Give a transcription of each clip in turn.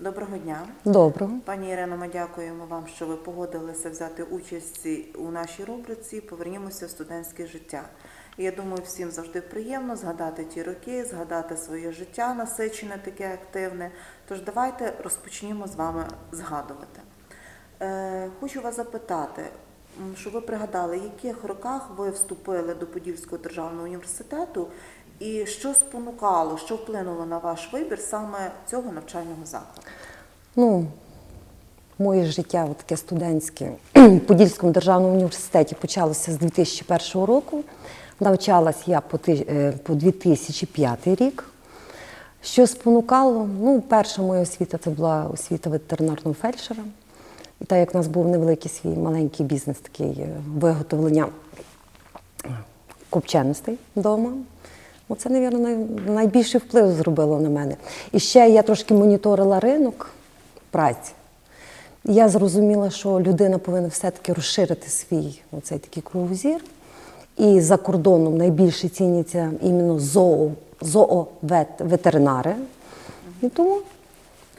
Доброго дня. Доброго. Пані Ірино, ми дякуємо вам, що ви погодилися взяти участь у нашій рубриці Повернімося в студентське життя. І я думаю, всім завжди приємно згадати ті роки, згадати своє життя насичене, таке активне. Тож давайте розпочнімо з вами згадувати. Е, хочу вас запитати, м, щоб ви пригадали, в яких роках ви вступили до Подільського державного університету, і що спонукало, що вплинуло на ваш вибір саме цього навчального закладу? Ну, моє життя таке студентське в Подільському державному університеті почалося з 2001 року. Навчалась я по, ти- е, по 2005 рік. Що спонукало? Ну, перша моя освіта це була освіта ветеринарного фельдшера. І так як у нас був невеликий свій маленький бізнес, такий е, виготовлення копченостей вдома. Ну, це, мабуть, найбільший вплив зробило на мене. І ще я трошки моніторила ринок праці. Я зрозуміла, що людина повинна все-таки розширити свій оцей такий кругозір. І за кордоном найбільше ціняться іменно зоо, зоовет-ветеринари. І тому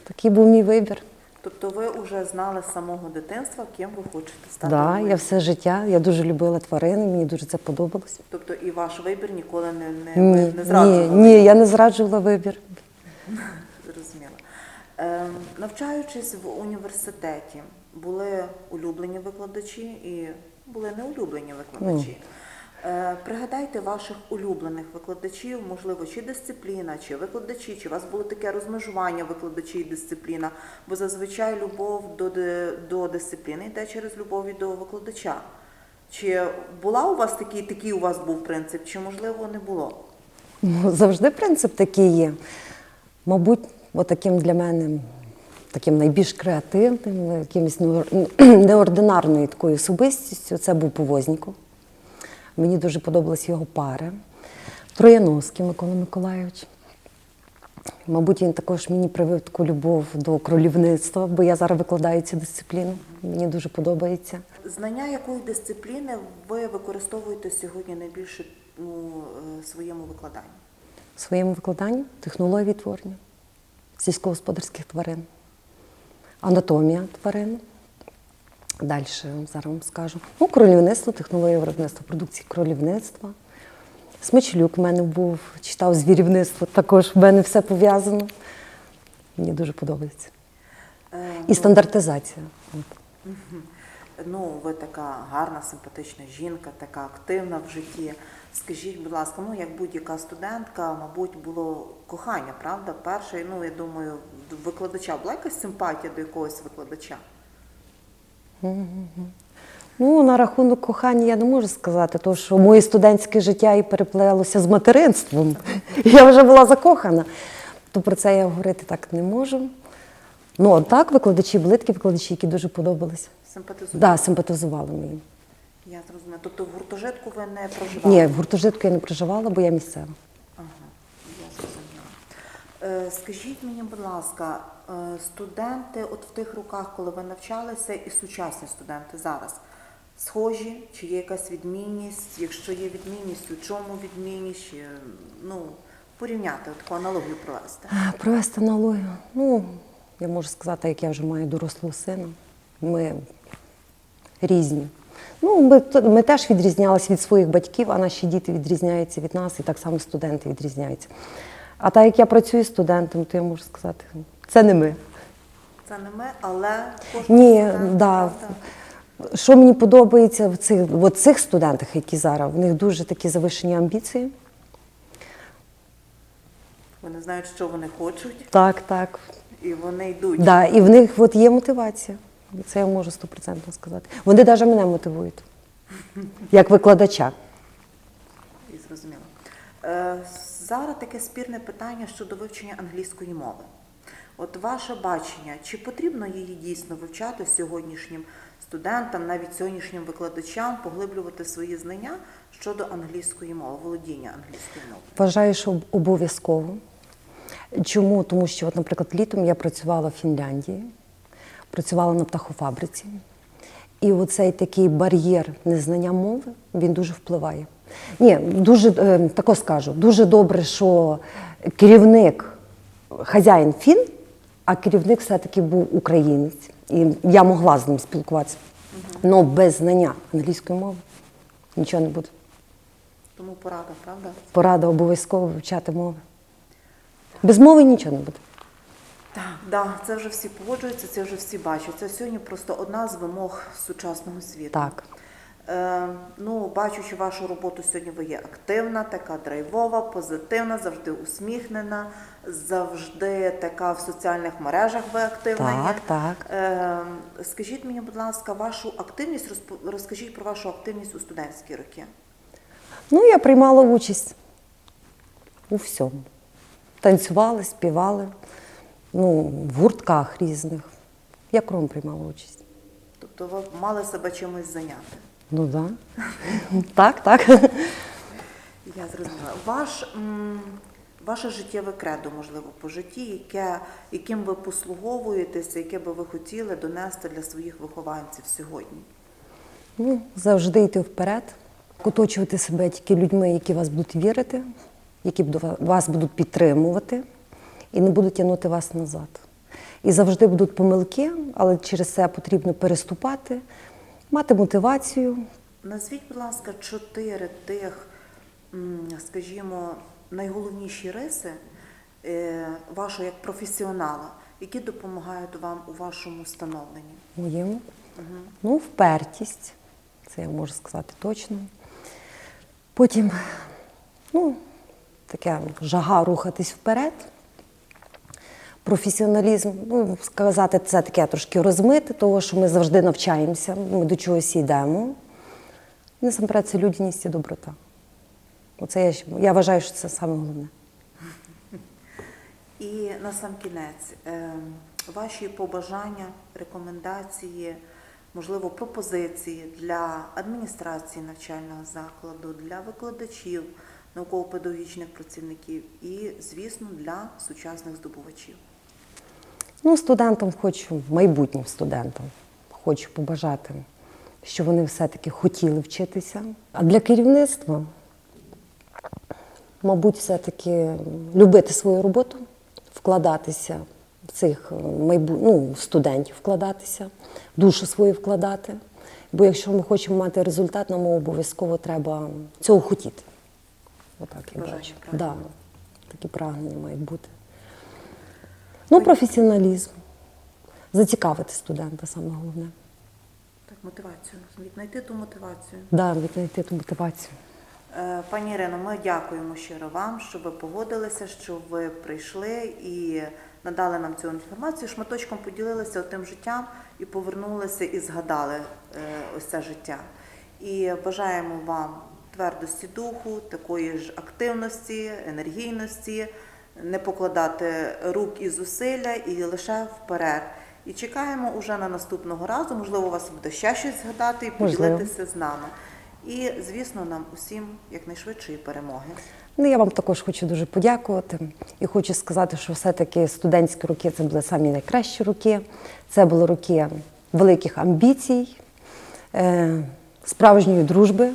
такий був мій вибір. Тобто ви вже знали з самого дитинства, ким ви хочете стати? Да, я все життя, я дуже любила тварини, мені дуже це подобалось. Тобто і ваш вибір ніколи не, не, Ні, не ні, зраджували? ні, я не зраджувала вибір. Зрозуміло. Ем, навчаючись в університеті, були улюблені викладачі і були неулюблені викладачі. Е, пригадайте ваших улюблених викладачів, можливо, чи дисципліна, чи викладачі, чи у вас було таке розмежування викладачі і дисципліна, бо зазвичай любов до, до дисципліни йде через любов до викладача. Чи була у вас такий, такий у вас був принцип, чи можливо не було? Ну, Завжди принцип такий є. Мабуть, таким для мене таким найбільш креативним, якимось неординарною такою особистістю це був Повозніков. Мені дуже подобалась його пари. Трояновський Микола Миколайович. Мабуть, він також мені привив таку любов до кролівництва, бо я зараз викладаю цю дисципліну. Мені дуже подобається. Знання якої дисципліни ви використовуєте сьогодні найбільше у е, своєму викладанні? В своєму викладанні технології відтворення сільськогосподарських тварин, анатомія тварин. Далі зараз вам скажу. Ну, кролівництво, технологія виробництва продукції кролівництва. Смичелюк в мене був, читав звірівництво, також в мене все пов'язано. Мені дуже подобається. Е, І стандартизація. Ну, ви така гарна, симпатична жінка, така активна в житті. Скажіть, будь ласка, ну як будь-яка студентка, мабуть, було кохання, правда? Перше, ну я думаю, викладача була якась симпатія до якогось викладача. Ну, на рахунок кохання я не можу сказати, тому що моє студентське життя і переплелося з материнством. Я вже була закохана. То про це я говорити так не можу. Ну, от так, викладачі, були такі викладачі, які дуже подобалися. Симпатизує? Да, симпатизували мені. Я зрозуміла. Тобто в гуртожитку ви не проживали? Ні, в гуртожитку я не проживала, бо я місцева. Ага, я зрозуміла. Е, Скажіть мені, будь ласка, студенти, от в тих роках, коли ви навчалися, і сучасні студенти зараз схожі, чи є якась відмінність? Якщо є відмінність, у чому відмінність? Ну, порівняти, таку аналогію провести. Провести аналогію. Ну, я можу сказати, як я вже маю дорослого сина. Ми різні. Ну, ми, ми теж відрізнялися від своїх батьків, а наші діти відрізняються від нас, і так само студенти відрізняються. А так як я працюю студентом, то я можу сказати, це не ми. Це не ми, але Ні, студент, да. правда? Що мені подобається в цих, в цих студентах, які зараз, в них дуже такі завишені амбіції. Вони знають, що вони хочуть, Так, так. і вони йдуть. Да, і в них от є мотивація. Це я можу стопроцентно сказати. Вони навіть мене мотивують, як викладача. І зрозуміло. Е, зараз таке спірне питання щодо вивчення англійської мови. От ваше бачення, чи потрібно її дійсно вивчати сьогоднішнім студентам, навіть сьогоднішнім викладачам, поглиблювати свої знання щодо англійської мови, володіння англійською мовою? Вважаю, що обов'язково. Чому? Тому що, от, наприклад, літом я працювала в Фінляндії, працювала на птахофабриці. І оцей такий бар'єр незнання мови, він дуже впливає. Ні, дуже е, тако скажу, дуже добре, що керівник, хазяїн фін, а керівник все-таки був українець, і я могла з ним спілкуватися. Але без знання англійської мови нічого не буде. Тому порада, правда? Порада обов'язково вивчати мови. Без мови нічого не буде. Так, да, це вже всі погоджуються, це вже всі бачать. Це сьогодні просто одна з вимог сучасного світу. Так. Е, ну, бачучи вашу роботу сьогодні, ви є активна, така драйвова, позитивна, завжди усміхнена, завжди така в соціальних мережах ви активна. Так, є. так. Е, скажіть мені, будь ласка, вашу активність, розкажіть про вашу активність у студентські роки. Ну, я приймала участь у всьому. Танцювали, співали, ну, в гуртках різних. Я кром приймала участь. Тобто ви мали себе чимось зайняти. Ну да. так, так. Я зрозуміла. Ваш, м, ваше життєве кредо, можливо, по житті, яке, яким ви послуговуєтеся, яке би ви хотіли донести для своїх вихованців сьогодні? Ну, завжди йти вперед, оточувати себе тільки людьми, які вас будуть вірити, які вас будуть підтримувати і не будуть тягнути вас назад. І завжди будуть помилки, але через це потрібно переступати, мати мотивацію. Назвіть, будь ласка, чотири тих, скажімо, найголовніші риси е, вашого як професіонала, які допомагають вам у вашому становленні. моєму. Ну, впертість, це я можу сказати точно. Потім, ну, таке жага рухатись вперед. Професіоналізм, ну, сказати, це таке трошки розмите, того, що ми завжди навчаємося, ми до чогось йдемо. Насамперед це людяність і доброта. Оце я, я вважаю, що це саме головне. І на сам кінець, е, ваші побажання, рекомендації, можливо, пропозиції для адміністрації навчального закладу, для викладачів, науково-педагогічних працівників і, звісно, для сучасних здобувачів. Ну, студентам хочу, майбутнім студентам, хочу побажати, щоб вони все-таки хотіли вчитися. А для керівництва, мабуть, все-таки любити свою роботу, вкладатися в цих майбу... ну, студентів, вкладатися, душу свою вкладати. Бо якщо ми хочемо мати результат, нам обов'язково треба цього хотіти. Отак я бачу. Да, такі прагнення мають бути. Ну, професіоналізм. Зацікавити студента саме головне. Так, мотивацію. Віднайти ту мотивацію. Да, віднайти ту мотивацію. Е, Пані Ірино, ми дякуємо щиро вам, що ви погодилися, що ви прийшли і надали нам цю інформацію. Шматочком поділилися тим життям і повернулися і згадали е, ось це життя. І бажаємо вам твердості духу, такої ж активності, енергійності, не покладати рук і зусилля і лише вперед. І чекаємо уже на наступного разу. Можливо, у вас буде ще щось згадати і поділитися з нами. І, звісно, нам усім якнайшвидшої перемоги. Ну, я вам також хочу дуже подякувати і хочу сказати, що все-таки студентські роки це були самі найкращі роки. Це були роки великих амбіцій, е, справжньої дружби.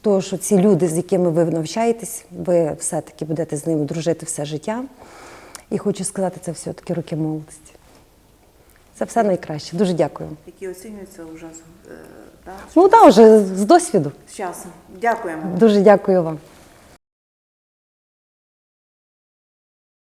Тому що ці люди, з якими ви навчаєтесь, ви все-таки будете з ними дружити все життя. І хочу сказати, це все-таки роки молодості. Це все найкраще. Дуже дякую. які оцінюються вже з, е, да, Ну так, вже з досвіду. з часом. Дякуємо. Дуже дякую вам.